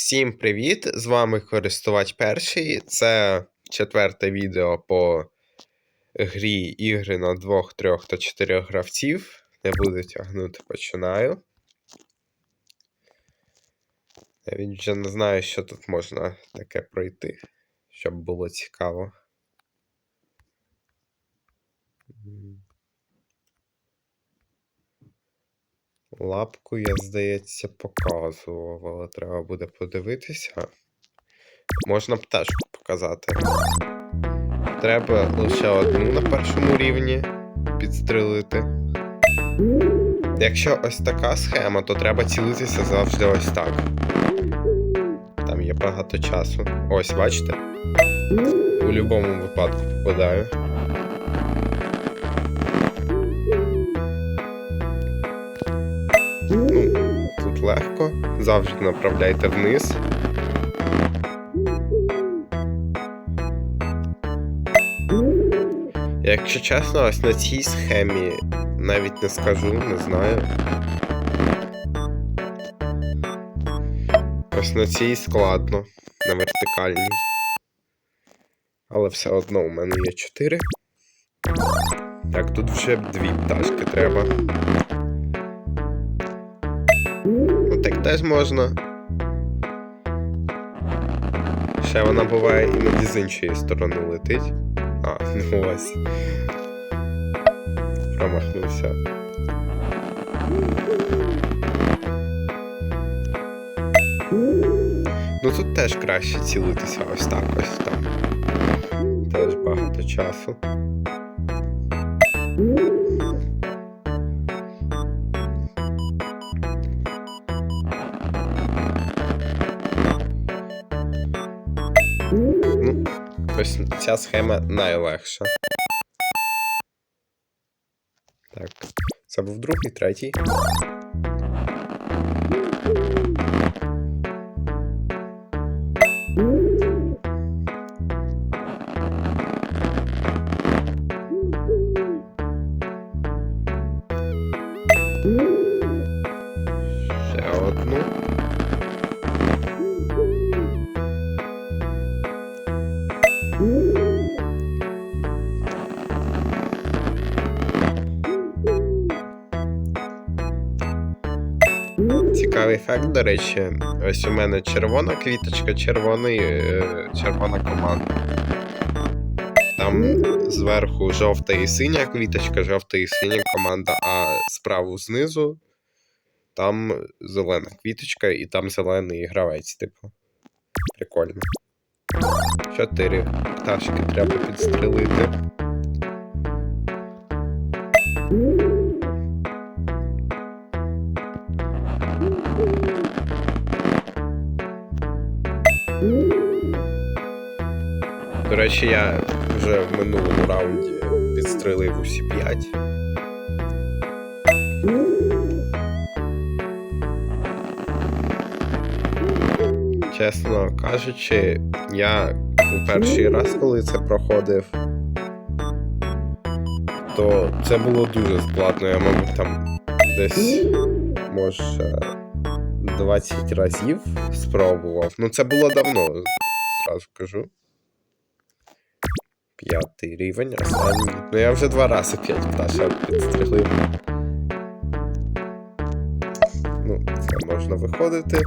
Всім привіт! З вами користувач перший. Це четверте відео по грі ігри на 2, 3 та 4 гравців. Не буду тягнути, починаю. Навіть вже не знаю, що тут можна таке пройти, щоб було цікаво. Лапку я, здається, показував, але треба буде подивитися. Можна пташку показати. Треба лише одну на першому рівні підстрелити. Якщо ось така схема, то треба цілитися завжди ось так. Там є багато часу. Ось, бачите? У будь-якому випадку попадаю. Тут. Завжди направляйте вниз. Якщо чесно, ось на цій схемі навіть не скажу, не знаю. Ось на цій складно, на вертикальній. Але все одно у мене є 4. Так, тут вже дві пташки треба. Теж можна. Ще вона буває іноді з іншої сторони летить. А, ну ось. Промахнувся. Ну тут теж краще цілитися ось так ось там. Теж багато часу. Ця схема найлегша. Так, це був другий, третій. Ще одну. Цікавий до речі, ось у мене червона квіточка, червоний, е, червона команда. Там зверху жовта і синя квіточка, жовта і синя команда, а справу знизу там зелена квіточка і там зелений гравець, типу. Прикольно. Чотири пташки треба підстрелити. Речі, я вже в минулому раунді підстрелив усі п'ять. Чесно кажучи, я у перший раз, коли це проходив, то це було дуже складно. Я, мабуть, там десь може 20 разів спробував. Ну, це було давно, зразу кажу. П'ятий рівень, останній. Ну я вже два рази п'ять пташок підстрелив. Ну, це можна виходити.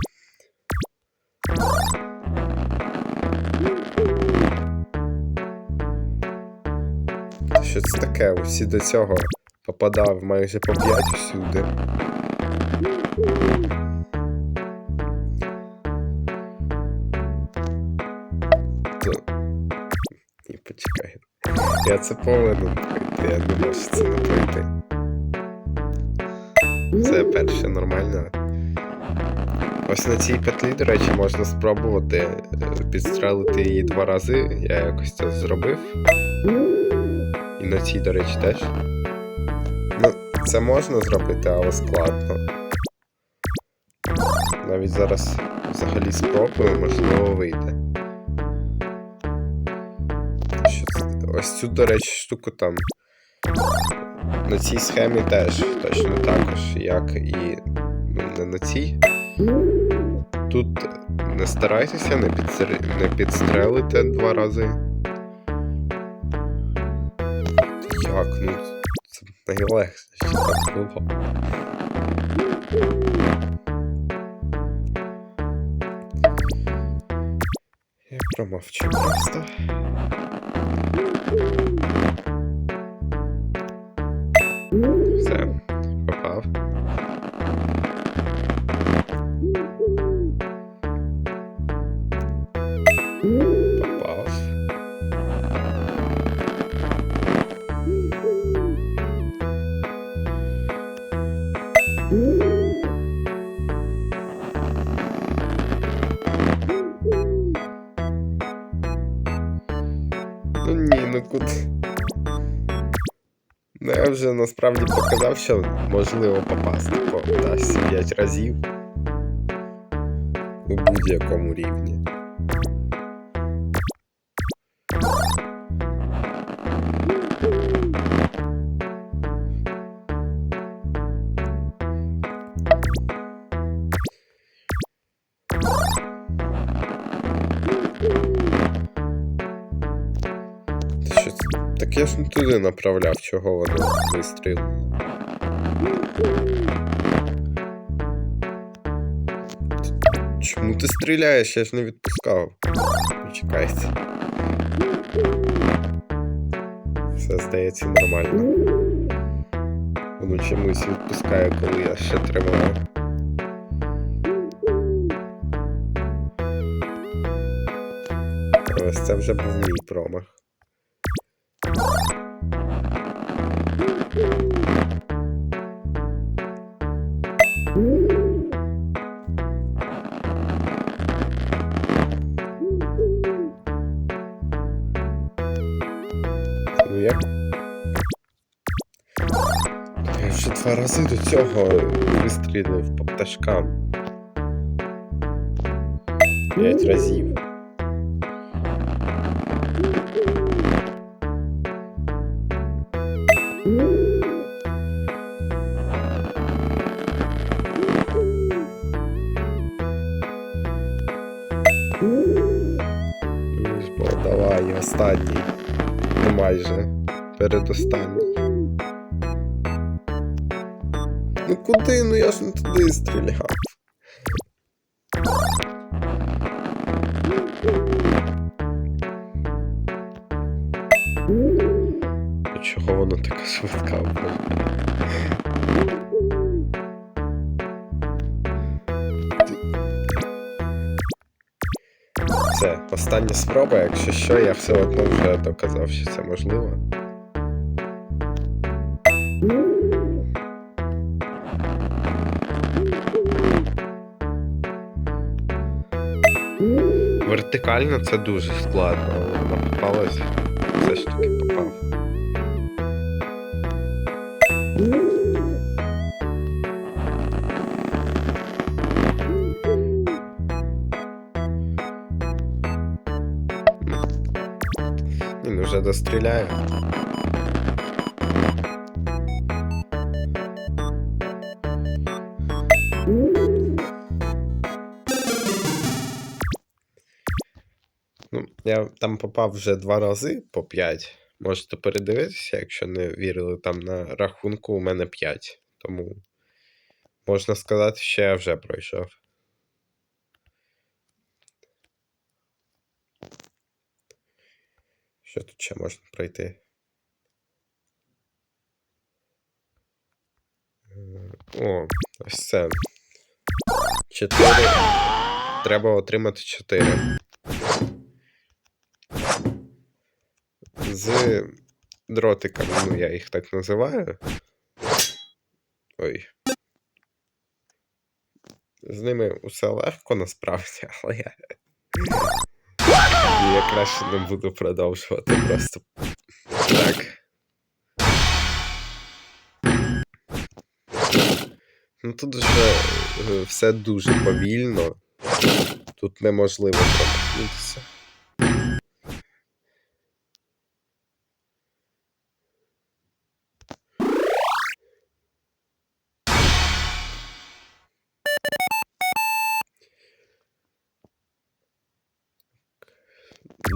Що це таке? Усі до цього попадав майже по 5 всюди. Почекай. Я це повинен пройти, я думав, що це не. Це перше нормально. Ось на цій петлі, до речі, можна спробувати е, підстрелити її два рази. Я якось це зробив. І на цій, до речі, теж. Ну, це можна зробити, але складно. Навіть зараз взагалі спробую, можливо, вийде. Ось цю, до речі, штуку там. На цій схемі теж точно також, як і не на цій. тут не старайтеся, не, підстр... не підстрелите два рази. Як? Ну, це найлегше, що так було. Промовчу просто. Все, попав. Попав. Вже насправді показав, що можливо попасти по 5 разів у будь-якому рівні. Так я ж не туди направляв, чого воно вистрілило. Чому ти стріляєш? Я ж не відпускав. Чекайте. Все здається нормально. Воно чомусь відпускає, коли я ще тримаю. Ось це вже був мій промах. Рази до цього вистрілив по пташкам. П'ять разів. Бо давай, останній. Ну майже. Передостанній. Ну куди? Ну я ж не туди стріляв. Чого воно така швидка? Це остання спроба, якщо що, я все одно вже доказав, що це можливо. Вертикально це дуже складно, але вона. Все ж таки попав. Він вже достріляє. Я там попав вже два рази по 5. Можете передивитися, якщо не вірили, там на рахунку у мене 5. Тому можна сказати, що я вже пройшов. Що тут ще можна пройти? Е, О, ось це. 4. Треба отримати 4. З дротиками, ну я їх так називаю. Ой. З ними усе легко насправді, але я. Я краще не буду продовжувати просто. Так. Ну тут вже е, все дуже повільно. Тут неможливо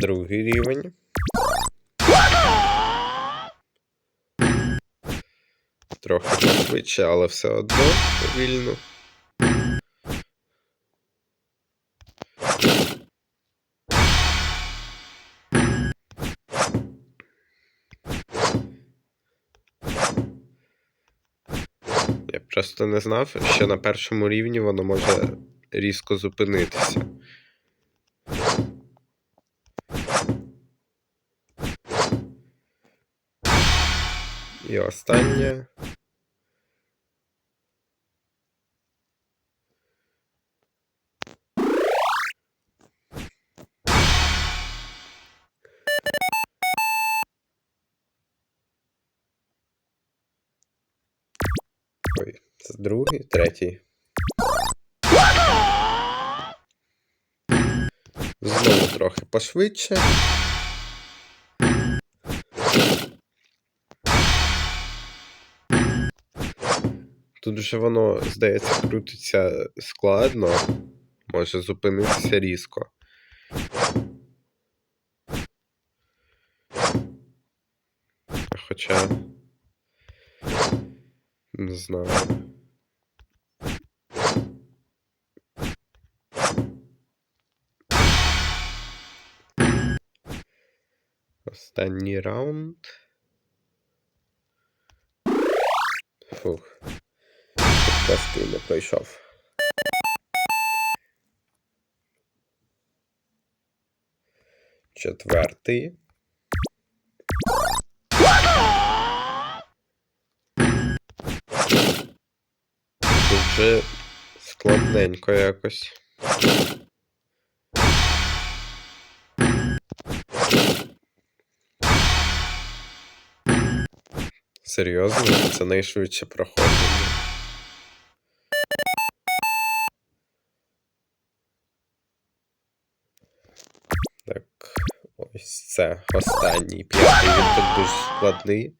другий рівень. Трохи швидше, але все одно повільно. Я просто не знав, що на першому рівні воно може різко зупинитися. І останнє. Ой, це другий, третій. Знову трохи пошвидше. Тут вже воно, здається, крутиться складно, може зупинитися різко. Хоча. Не знаю. Останній раунд. Фух. Трошки не пройшов. Четвертий. Тут вже складненько якось. Серйозно? Це найшвидше проходження. ось це останній п'ятий. Він тут дуже складний.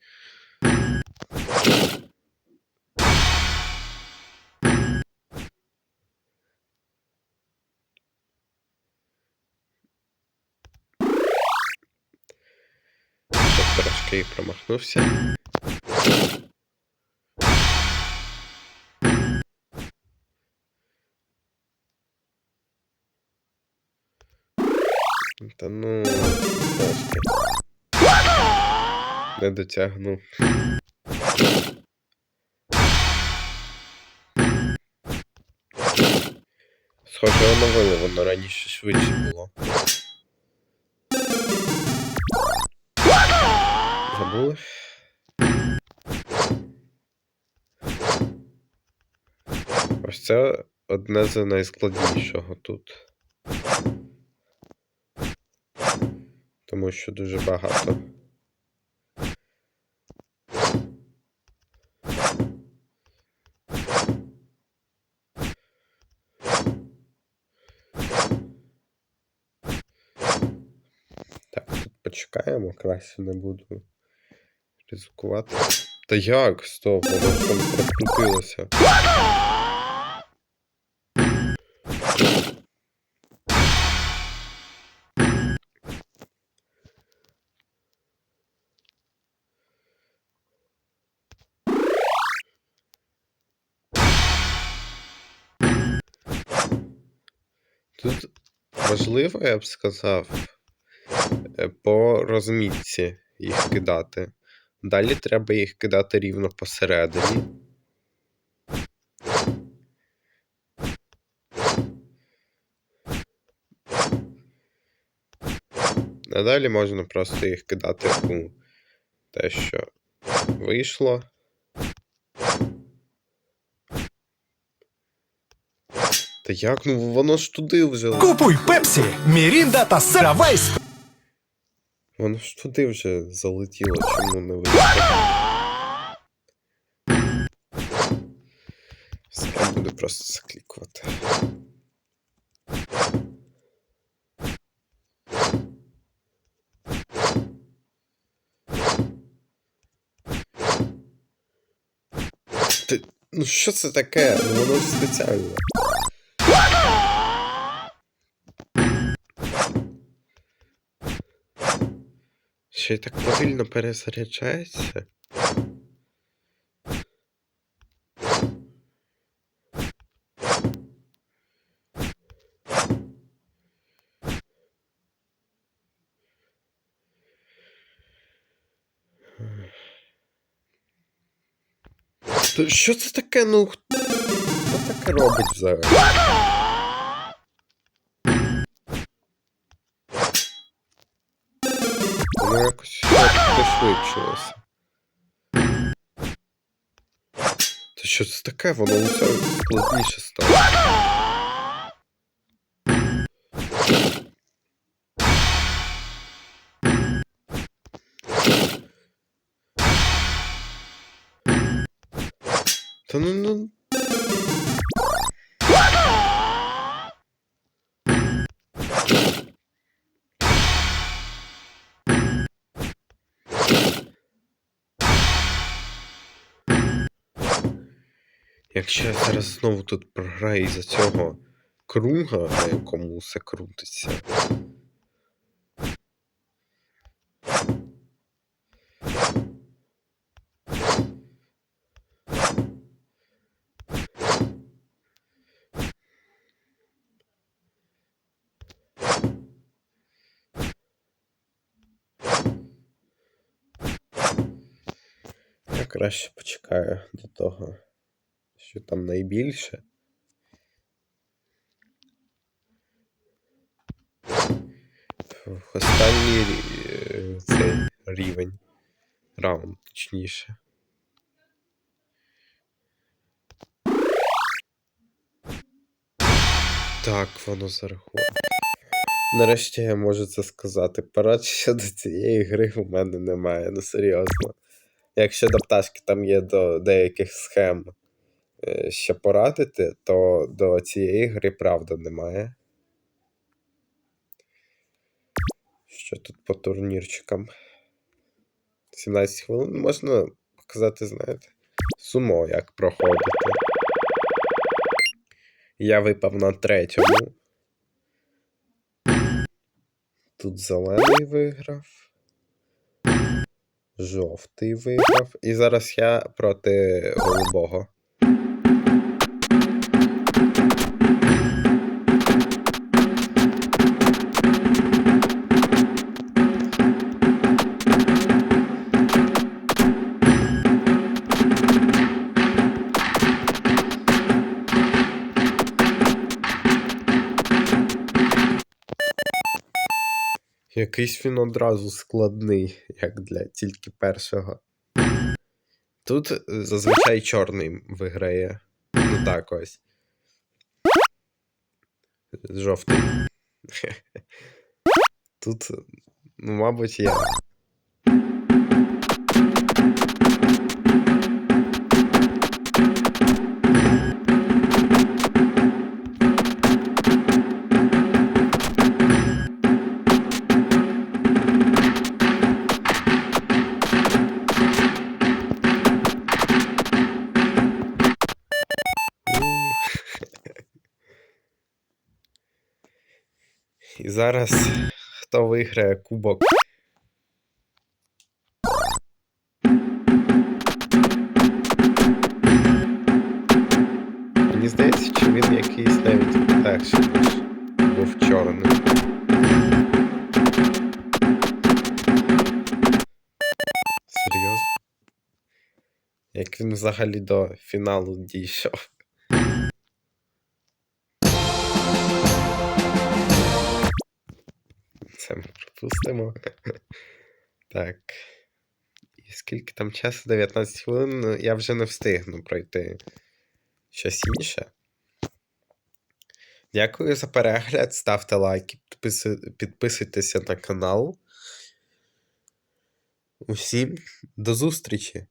Ще трошки і промахнувся. Та ну, Не дотягнув. Схоже, воно раніше швидше було. Забули? Ось це одне з найскладнішого тут. Тому що дуже багато. Так, тут почекаємо, краще не буду ризикувати. Та як? Стоп, воно там прокрутилося. Тут важливо, я б сказав, по розмітці їх кидати. Далі треба їх кидати рівно посередині. А далі можна просто їх кидати у те, що вийшло. Та як? Ну воно ж туди вже. Купуй Пепсі, Мірінда та Саравайс. Воно ж туди вже залетіло, чому не вийшло? Все, я буду просто заклікувати. Ти, ну що це таке? Воно спеціально. Й так повільно перезаряджається. Що це таке? Ну хто таке робить взагалі? Якось пришвидшилося. Та що це таке? Воно усе складніше стало. Та ну ну. Якщо я зараз знову тут програю із-за цього круга, на якому все крутиться. Я краще почекаю до того, що там найбільше. Останній е, цей рівень. Раунд, точніше. Так, воно зараховано. Нарешті я можу це сказати. Парад щодо цієї гри у мене немає, ну серйозно. Якщо до пташки там є до деяких схем ще порадити, то до цієї гри правда немає. Що тут по турнірчикам? 17 хвилин можна показати, знаєте, сумо, як проходити. Я випав на третьому. Тут зелений виграв. Жовтий виграв. І зараз я проти голубого. Якийсь він одразу складний, як для тільки першого. Тут е, зазвичай чорний виграє. Ну так ось. Жовтий. Тут, ну, мабуть, я. Зараз хто виграє кубок? Мені здається, чи він якийсь навіть легший, ніж був чорний. Серйозно? Як він взагалі до фіналу дійшов? Пропустимо. Так. І скільки там часу? 19 хвилин. Ну, Я вже не встигну пройти щось інше. Дякую за перегляд. Ставте лайки, підписуйтеся на канал. Усім до зустрічі!